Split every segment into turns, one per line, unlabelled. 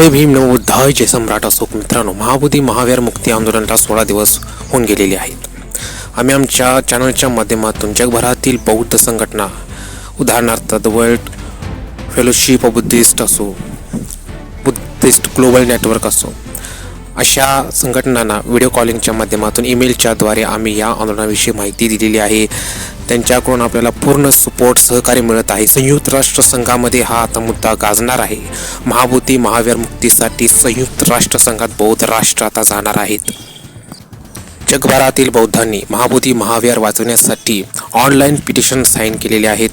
जय भीम नव जय सम्राट अशोक. मित्रांनो महाबोधी महावीर मुक्ती आंदोलनाला सोळा दिवस होऊन गेलेले आहेत. आम्ही आमच्या चॅनलच्या माध्यमातून जगभरातील बौद्ध संघटना उदाहरणार्थ the world fellowship of Buddhist असो बुद्धिस्ट ग्लोबल नेटवर्क असो अशा संघटनांना व्हिडिओ कॉलिंगच्या माध्यमातून ईमेलच्या द्वारे आम्ही या आंदोलनाविषयी माहिती दिलेली आहे. त्यांच्याकडून आपल्याला पूर्ण सपोर्ट सहकार्य मिळत आहे. संयुक्त राष्ट्र संघामध्ये हा आता मुद्दा गाजणार आहे. महाभूती महावीर मुक्तीसाठी संयुक्त राष्ट्र संघात बौद्ध राष्ट्र आता जाणार आहेत. जगभरातील बौद्धांनी महाबुद्धी महावीर वाचवण्यासाठी ऑनलाईन पिटिशन साईन केलेले आहेत.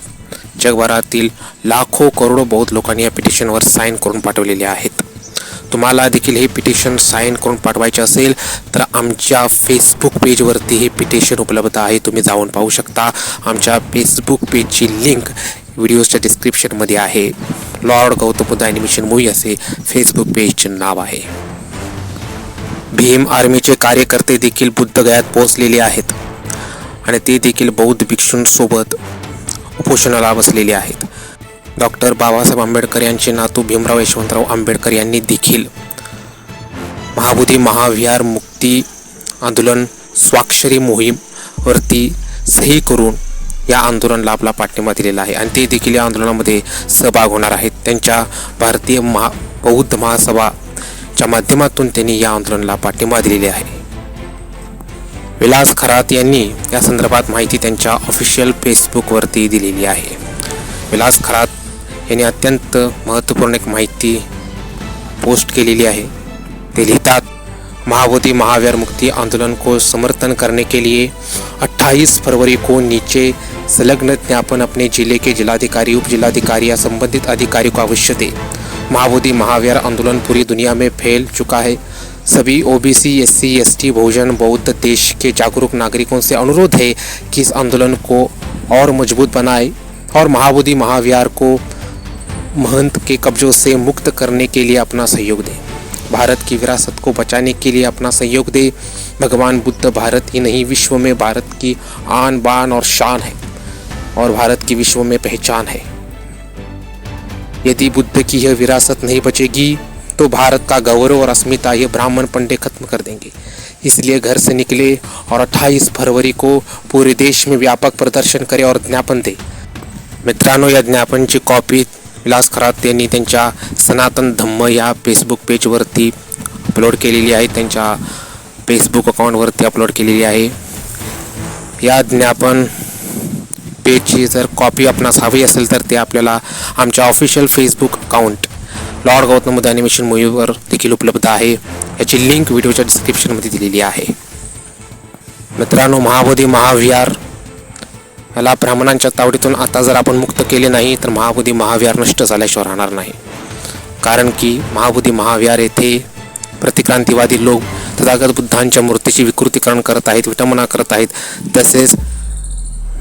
जगभरातील लाखो करोडो बौद्ध लोकांनी या पिटिशनवर साईन करून पाठवलेले आहेत. तुम्हाला देखील हे पिटिशन साईन करून पाठवायचे असेल तर आमच्या फेसबुक पेजवरती हे पिटिशन उपलब्ध आहे. तुम्ही जाऊन पाहू शकता. आमच्या फेसबुक पेजची लिंक व्हिडिओच्या डिस्क्रिप्शनमध्ये आहे. Lord Gautam Buddha animation movie असे फेसबुक पेजचे नाव आहे. भीम आर्मीचे कार्यकर्ते देखील बुद्धगयात पोहोचलेले आहेत. आणि ते देखील बौद्ध भिक्षूंसोबत उपोषणाला बसलेले आहेत. डॉक्टर बाबासाहेब आंबेडकर यांचे नातू भीमराव यशवंतराव आंबेडकर यांनी देखील महाबोधी महाविहार मुक्ती आंदोलन स्वाक्षरी मोहीमवरती सही करून या आंदोलनाला आपला पाठिंबा दिलेला आहे. आणि ते देखील या आंदोलनामध्ये सहभाग होणार आहेत. त्यांच्या भारतीय महा बौद्ध महासभाच्या माध्यमातून त्यांनी या आंदोलनाला पाठिंबा दिलेला आहे. विलास खरात यांनी या संदर्भात माहिती त्यांच्या ऑफिशियल फेसबुकवरती दिलेली आहे. विलास खरात यांनी अत्यंत महत्त्वपूर्ण एक माहिती पोस्ट केलेली आहे. ते लिहितात, महाबोधि महावीर मुक्ति आंदोलन को समर्थन करने के लिए 28 फरवरी को नीचे संलग्न ज्ञापन अपने ज़िले के जिलाधिकारी उप जिलाधिकारी या संबंधित अधिकारी को अवश्य दे। महाबोधि महावीर आंदोलन पूरी दुनिया में फैल चुका है। सभी ओबीसी एससी एसटी बहुजन, बौद्ध, देश के जागरूक नागरिकों से अनुरोध है कि इस आंदोलन को और मज़बूत बनाए और महाबोधि महाविहार को महंत के कब्जों से मुक्त करने के लिए अपना सहयोग दें। भारत की विरासत को बचाने के लिए अपना सहयोग दे। भगवान बुद्ध भारत ही नहीं, विश्व में भारत की आन बान और शान है और भारत की विश्व में पहचान है। यदि बुद्ध की यह विरासत नहीं बचेगी तो भारत का गौरव और अस्मिता ये ब्राह्मण पंडे खत्म कर देंगे। इसलिए घर से निकले और 28 फरवरी को पूरे देश में व्यापक प्रदर्शन करें और ज्ञापन दे। मित्रांनो या ज्ञापनची कॉपी विलास खरात यांनी त्यांच्या सनातन धम्म या फेसबुक पेजवरती अपलोड केलेली आहे. त्यांच्या फेसबुक अकाउंटवरती अपलोड केलेली आहे. या ज्ञापन पेजची जर कॉपी आपणास हवी असेल तर ते आपल्याला आमच्या official Facebook account Lord Gautam Buddha animation मूवीवर देखील उपलब्ध आहे. याची लिंक व्हिडिओच्या डिस्क्रिप्शनमध्ये दिलेली आहे. मित्रांनो महाबोधी महाविहार याला ब्राह्मणांच्या तावडीतून आता जर आपण मुक्त केले नाही तर महाबोधी महाविहार नष्ट झाल्याशिवाय राहणार नाही. कारण की महाबोधी महाविहार येथे प्रतिक्रांतीवादी लोक तथागत बुद्धांच्या मूर्तीची विकृतीकरण करत आहेत विटंबना करत आहेत तसेच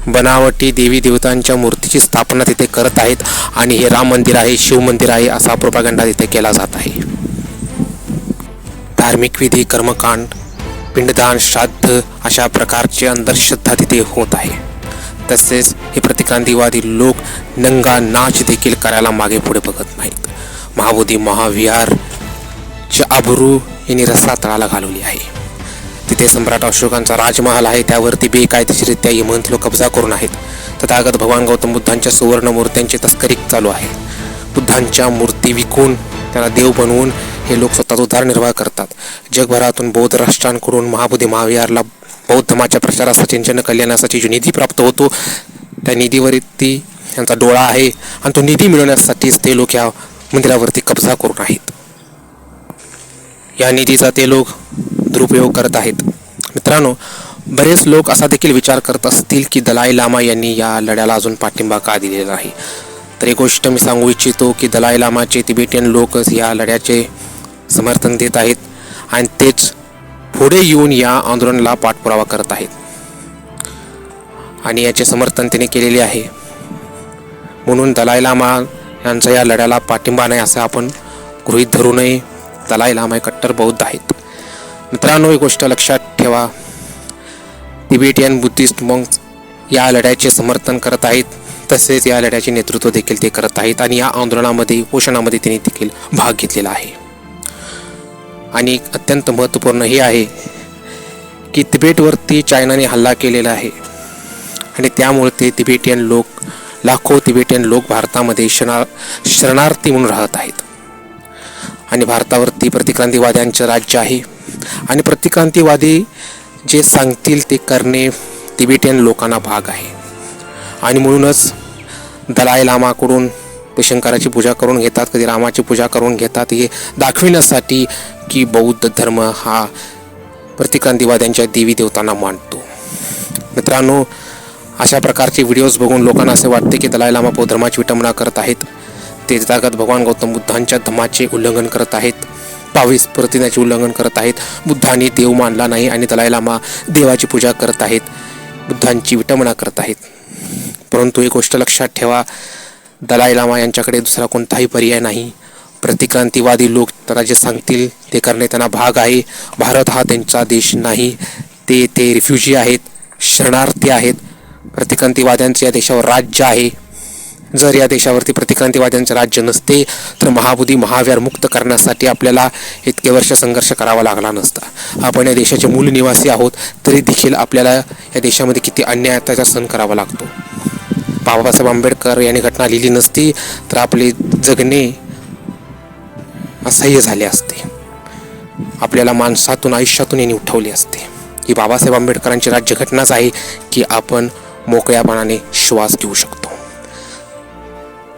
बनावटी देवी देवतांच्या मूर्तीची स्थापना तिथे करत आहेत आणि हे राम मंदिर आहे शिव मंदिर आहे असा प्रोपागंडा तिथे केला जात आहे. धार्मिक विधी कर्मकांड पिंडदान श्राद्ध अशा प्रकारचे अंधश्रद्धा तिथे होत आहे. तसेच हे प्रतिक्रांतीवादी लोक नंगा नाच देखील करायला मागे पुढे बघत नाहीत. महाबोधी महाविहारचे आबरू यांनी रस्ता तळाला घालवली आहे. तिथे सम्राट अशोकांचा राजमहाल आहे त्यावरती बेकायदेशीरित्या यमंत लोक कब्जा करून आहेत. तथागत भगवान गौतम बुद्धांच्या सुवर्ण मूर्त्यांची तस्करी चालू आहे. बुद्धांच्या मूर्ती विकून त्यांना देव बनवून हे लोक स्वतःचा उदारनिर्वाह करतात. जगभरातून बौद्ध राष्ट्रांकडून महाबोधी महाविहारला बौद्ध धर्माच्या प्रचारासाठी कल्याणासाठी जो निधी प्राप्त होतो त्या निधीवरती त्यांचा डोळा आहे आणि तो निधी मिळवण्यासाठीच ते लोक या मंदिरावरती कब्जा करून आहेत. या निधीचा ते लोक दुरुपयोग करत आहेत. मित्रांनो बरेच लोक असा देखील विचार करत असतील की दलाई लामा यांनी या लढ्याला अजून पाठिंबा का दिलेला नाही? तर एक गोष्ट मी सांगू इच्छितो की दलाई लामाचे तिबेटियन लोकच या लढ्याचे समर्थन देत आहेत. आणि तेच पुढे येऊन या आंदोलनाला पाठपुरावा करत आहेत. आणि याचे समर्थन त्यांनी केलेले आहे. म्हणून दलाई लामा यांचा या लढ्याला पाठिंबा नाही असं आपण गृहीत धरू नये. दलाई लामा हे कट्टर बौद्ध आहेत. मित्रांनो ही गोष्ट लक्षात ठेवा. तिबेटियन बुद्धिस्ट मग या लढ्याचे समर्थन करत आहेत. तसेच या लढ्याचे नेतृत्व देखील ते करत आहेत. आणि या आंदोलनामध्ये उपोषणामध्ये त्यांनी देखील भाग घेतलेला आहे. आणि एक अत्यंत महत्त्वपूर्ण हे आहे की तिबेटवरती चायनाने हल्ला केलेला आहे. आणि त्यामुळे ते तिबेटियन लोक लाखो तिबेटियन लोक भारतामध्ये शरणा शरणार्थी म्हणून राहत आहेत. आणि भारतावरती प्रतिक्रांतीवाद्यांचं राज्य आहे. आणि प्रतिक्रांतीवादी जे सांगतील ते करणे तिबेटियन लोकांना भाग आहे. आणि म्हणूनच दलाई लामाकडून शंकराची पूजा करून घेतात कधी रामाची पूजा करून घेतात. हे दाखविण्यासाठी की बौद्ध धर्म हा प्रतिक्रांतीवाद्यांच्या देवी देवतांना मानतो. मित्रांनो अशा प्रकारचे व्हिडिओज बघून लोकांना असे वाटते की दलाई लामा बौद्ध धर्माची विटंबना करत आहेत. ते तथागत भगवान गौतम बुद्धांच्या धर्माचे उल्लंघन करत आहेत. बावीस प्रतिज्ञाचे उल्लंघन करत आहेत. बुद्धांनी देव मानला नाही आणि दलाई लामा देवाची पूजा करत आहेत. बुद्धांची विटंबना करत आहेत. परंतु एक गोष्ट लक्षात ठेवा दलाई लामा यांच्याकडे दुसरा कोणताही पर्याय नाही. प्रतिक्रांतीवादी लोक त्यांना जे सांगतील ते करणे त्यांना भाग आहे. भारत हा त्यांचा देश नाही. ते ते रिफ्युजी आहेत शरणार्थी आहेत. प्रतिक्रांतीवाद्यांचे या देशावर राज्य आहे. जर या देशावरती प्रतिक्रांतीवाद्यांचे राज्य नसते तर महाबुधी महावीर मुक्त करण्यासाठी आपल्याला इतके वर्ष संघर्ष करावा लागला नसता. आपण या देशाचे मूल निवासी आहोत तरी देखील आपल्याला या देशामध्ये किती अन्याय त्याचा सहन करावा लागतो. बाबासाहेब आंबेडकर यांनी घटना लिहिली नसती तर आपले जगणे असह्य झाले असते. आपल्याला माणसातून आयुष्यातून यांनी उठवले असते. ही बाबासाहेब आंबेडकरांची राज्यघटनाच आहे की आपण मोकळ्यापणाने श्वास घेऊ शकतो.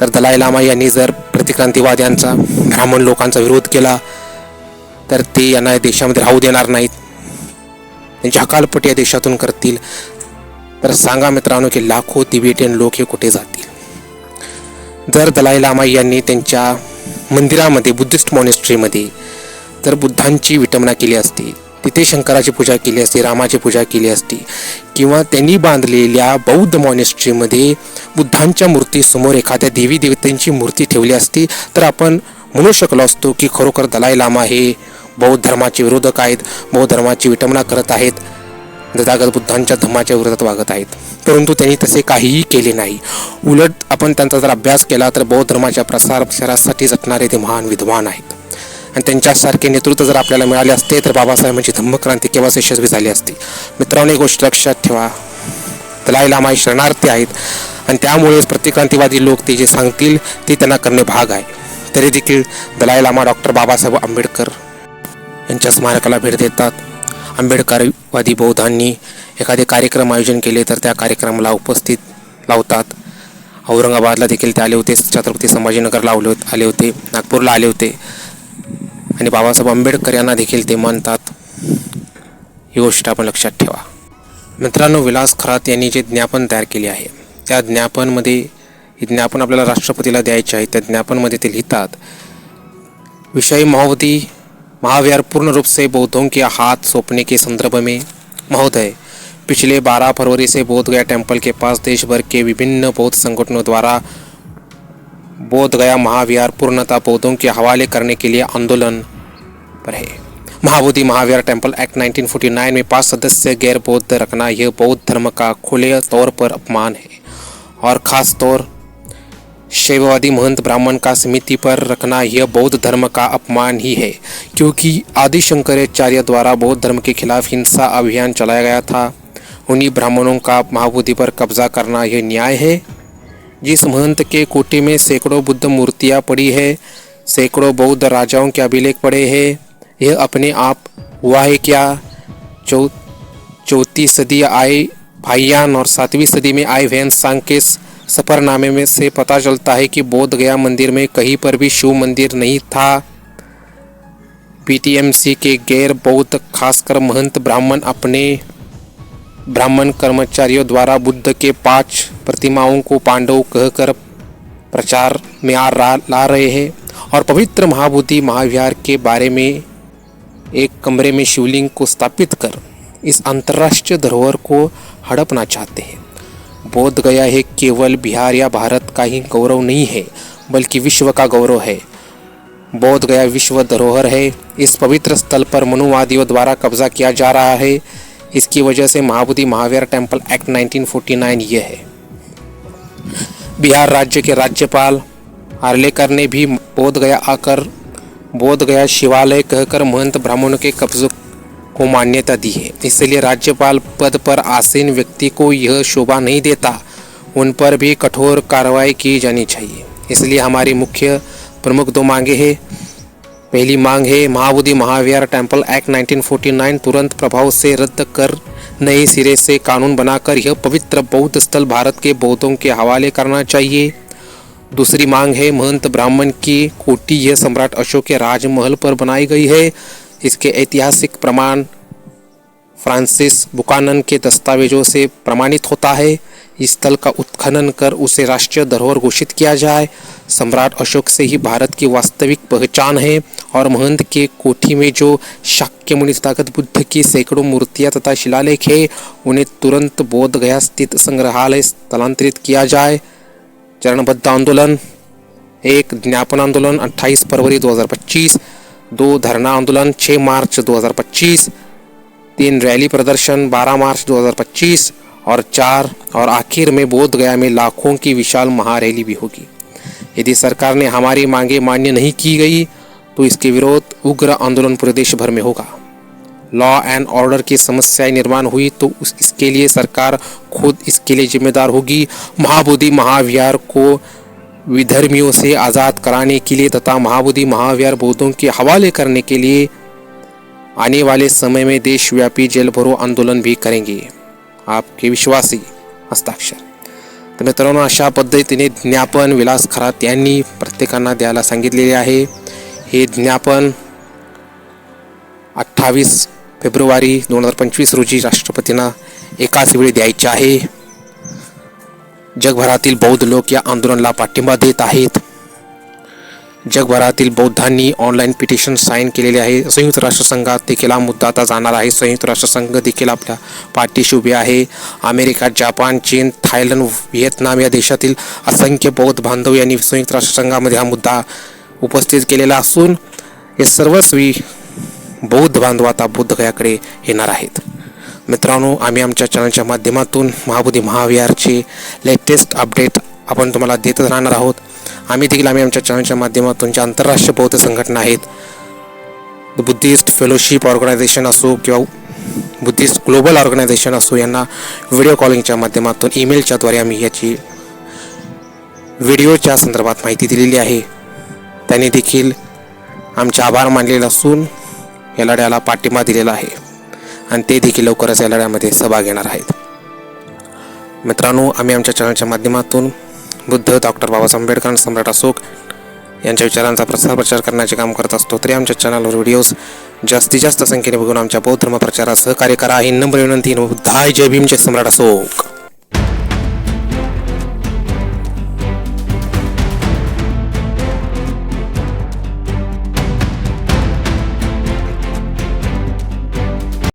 तर दलाई लामा यांनी जर प्रतिक्रांतीवाद्यांचा ब्राह्मण लोकांचा विरोध केला तर ते यांना या देशामध्ये राहू देणार नाहीत. त्यांची हकालपट या देशातून करतील. तर सांगा मित्रांनो की लाखो तिबेटियन लोक हे कुठे जातील? जर दलाई लामा यांनी त्यांच्या मंदिरामध्ये बुद्धिस्ट मॉनेस्ट्रीमध्ये जर बुद्धांची विटंबना केली असती. तिथे शंकराची पूजा केली असती रामाची पूजा केली असती. किंवा त्यांनी बांधलेल्या बौद्ध मॉनेस्ट्रीमध्ये बुद्धांच्या मूर्तीसमोर एखाद्या देवी देवतांची मूर्ती ठेवली असती तर आपण म्हणू शकलो असतो की खरोखर दलाई लामा हे बौद्ध धर्माचे विरोधक आहेत बौद्ध धर्माची विटंबना करत आहेत. तथागत बुद्धांच्या धम्माच्या विरोधात वागत आहेत. परंतु त्यांनी तसे काहीही केले नाही. उलट आपण त्यांचा जर अभ्यास केला तर बौद्ध धर्माच्या प्रसार प्रसारासाठी झटणारे ते महान विद्वान आहेत. आणि त्यांच्यासारखे नेतृत्व जर आपल्याला मिळाले असते तर बाबासाहेबांची धम्मक्रांती केव्हाच यशस्वी झाली असती? मित्रांनो एक गोष्ट लक्षात ठेवा. दलाई लामा हे शरणार्थी आहेत. आणि त्यामुळेच प्रतिक्रांतीवादी लोक ते जे सांगतील ते त्यांना करणे भाग आहे. तरी देखील दलाई लामा डॉक्टर बाबासाहेब आंबेडकर यांच्या स्मारकाला भेट देतात. आंबेडकरवादी बौद्धांनी एखादे कार्यक्रम आयोजन केले तर त्या कार्यक्रमाला उपस्थित लावतात. औरंगाबादला देखील ते आले होते छत्रपती संभाजीनगरला आले होते आले होते नागपूरला आले होते. आणि बाबासाहेब आंबेडकर यांना देखील ते मानतात. ही गोष्ट आपण लक्षात ठेवा. मित्रांनो विलास खरात यांनी जे ज्ञापन तयार केले आहे त्या ज्ञापनमध्ये हे ज्ञापन आपल्याला राष्ट्रपतीला द्यायचे आहे. त्या ज्ञापनमध्ये ते लिहितात विषय महावती महावीर पूर्ण रूप से बौद्धों के हाथ सौंपने के संदर्भ में महोदय, पिछले 12 फरवरी से बोध गया टेंपल के पास देश भर के विभिन्न बौद्ध संगठनों द्वारा बोध गया महाविहार पूर्णता बौद्धों के हवाले करने के लिए आंदोलन पर है। महाबोधि महाविहार टेंपल एक्ट 1949 में पाँच सदस्य गैर बौद्ध रखना यह बौद्ध धर्म का खुले तौर पर अपमान है और खास तौर शैववादी महंत ब्राह्मण का समिति पर रखना यह बौद्ध धर्म का अपमान ही है, क्योंकि आदि शंकराचार्य द्वारा बौद्ध धर्म के खिलाफ हिंसा अभियान चलाया गया था। उन्हीं ब्राह्मणों का महाबोधि पर कब्जा करना यह न्याय है। जिस महंत के कोटे में सैकड़ों बुद्ध मूर्तियाँ पड़ी है, सैकड़ों बौद्ध राजाओं के अभिलेख पड़े हैं, यह अपने आप हुआ है क्या? चौ चौथी सदी आए भाइयान और सातवीं सदी में आए वैन के सफरनामे में से पता चलता है कि बोध गया मंदिर में कहीं पर भी शिव मंदिर नहीं था। पीटीएमसी के गैर बौद्ध, खासकर महंत ब्राह्मण अपने ब्राह्मण कर्मचारियों द्वारा बुद्ध के पाँच प्रतिमाओं को पांडव कहकर प्रचार में आ ला रहे हैं और पवित्र महाबुद्धि महाविहार के बारे में एक कमरे में शिवलिंग को स्थापित कर इस अंतर्राष्ट्रीय धरोहर को हड़पना चाहते हैं। बोध गया है, केवल बिहार या भारत का ही गौरव नहीं है, बल्कि विश्व का गौरव है। बोध गया विश्व धरोहर है। इस पवित्र स्थल पर मनुवादियों द्वारा कब्जा किया जा रहा है। इसकी वजह से महाबुद्धि महावीर टेंपल एक्ट 1949 ये है। बिहार राज्य के राज्यपाल आर्लेकर ने भी बोध गया आकर, बोध गया शिवालय कहकर महंत ब्राह्मणों के कब्जों को मान्यता दी है। इसलिए राज्यपाल पद पर आसीन व्यक्ति को यह शोभा नहीं देता। उन पर भी कठोर कार्रवाई की जानी चाहिए। इसलिए हमारी मुख्य प्रमुख दो मांगे हैं। पहली मांग है महाबोधि महाविहार टेंपल एक्ट 1949 तुरंत प्रभाव से रद्द कर नए सिरे से कानून बनाकर यह पवित्र बौद्ध स्थल भारत के बौद्धों के हवाले करना चाहिए। दूसरी मांग है, महंत ब्राह्मण की कोटी यह सम्राट अशोक के राजमहल पर बनाई गई है। इसके ऐतिहासिक प्रमाण फ्रांसिस बुकानन के दस्तावेजों से प्रमाणित होता है। इस स्थल का उत्खनन कर उसे राष्ट्रीय धरोहर घोषित किया जाए। सम्राट अशोक से ही भारत की वास्तविक पहचान है और महंत के कोठी में जो शाक्य मुनि तथागत बुद्ध की सैकड़ों मूर्तियाँ तथा शिलालेख है, उन्हें तुरंत बोध गया स्थित संग्रहालय स्थलांतरित किया जाए। चरणबद्ध आंदोलन, एक ज्ञापन आंदोलन 28 फरवरी 2025 दो धरना आंदोलन 6 मार्च 2025 तीन रैली प्रदर्शन 12 मार्च 2025 और चार और आखिर में बोध गया में लाखों की विशाल महारैली भी होगी। यदि सरकार ने हमारी मांगे मान्य नहीं की गई तो इसके विरोध उग्र आंदोलन पूरे देश भर में होगा। लॉ एंड ऑर्डर की समस्याएँ निर्माण हुई तो इसके लिए सरकार खुद इसके लिए जिम्मेदार होगी। महाबोधि महाविहार को विधर्मियों से आज़ाद कराने के लिए तथा महाबुद्धि महाविहार बौद्धों के हवाले करने के लिए आने वाले समय में देशव्यापी जेल भरो आंदोलन भी करेंगे। आपके विश्वासी हस्ताक्षर। तर मित्रांनो अशा पद्धतीने ज्ञापन विलास खरात यांनी प्रत्येकांना द्यायला सांगितलेले आहे. हे ज्ञापन अठ्ठावीस फेब्रुवारी दोन हजार पंचवीस रोजी राष्ट्रपतींना एकाच वेळी द्यायचे आहे. जगभरातील बौद्ध लोक या आंदोलनाला पाठिंबा देत आहेत. जगभरातील बौद्धांनी ऑनलाईन पिटिशन साईन केलेले आहे. संयुक्त राष्ट्रसंघात देखील हा मुद्दा आता जाणार आहे. संयुक्त राष्ट्रसंघ देखील आपल्या पाठीशी उभे आहे. अमेरिका जपान चीन थायलंड व्हिएतनाम या देशातील असंख्य बौद्ध बांधव यांनी संयुक्त राष्ट्रसंघामध्ये हा मुद्दा उपस्थित केलेला असून हे सर्वस्वी बौद्ध बांधव आता बुद्धगयाकडे येणार आहेत. मित्रांनो आम्ही आमच्या चॅनलच्या माध्यमातून महाबोधी महाविहारचे लेटेस्ट अपडेट आपण तुम्हाला देतच राहणार आहोत. आम्ही देखील आम्ही आमच्या चॅनलच्या माध्यमातून ज्या आंतरराष्ट्रीय बौद्ध संघटना आहेत बुद्धिस्ट फेलोशिप ऑर्गनायझेशन असो किंवा बुद्धिस्ट ग्लोबल ऑर्गनायझेशन असो यांना व्हिडिओ कॉलिंगच्या माध्यमातून ईमेलच्याद्वारे आम्ही याची व्हिडिओच्या संदर्भात माहिती दिलेली आहे. त्यांनी देखील आमचे आभार मानलेले असून या लढ्याला पाठिंबा दिलेला आहे. आणि ते देखील लवकरच या लढ्यामध्ये सहभाग घेणार आहेत. मित्रांनो आम्ही आमच्या चॅनलच्या माध्यमातून बुद्ध डॉक्टर बाबासाहेब आंबेडकर आणि सम्राट अशोक यांच्या विचारांचा प्रसार प्रचार करण्याचे काम करत असतो. तरी आमच्या चॅनलवर व्हिडिओज जास्तीत जास्त संख्येने बघून आमच्या बौद्ध धर्म प्रचारात सहकार्य करा. ही नम्र विनंती बुद्धाय जय भीमचे सम्राट अशोक.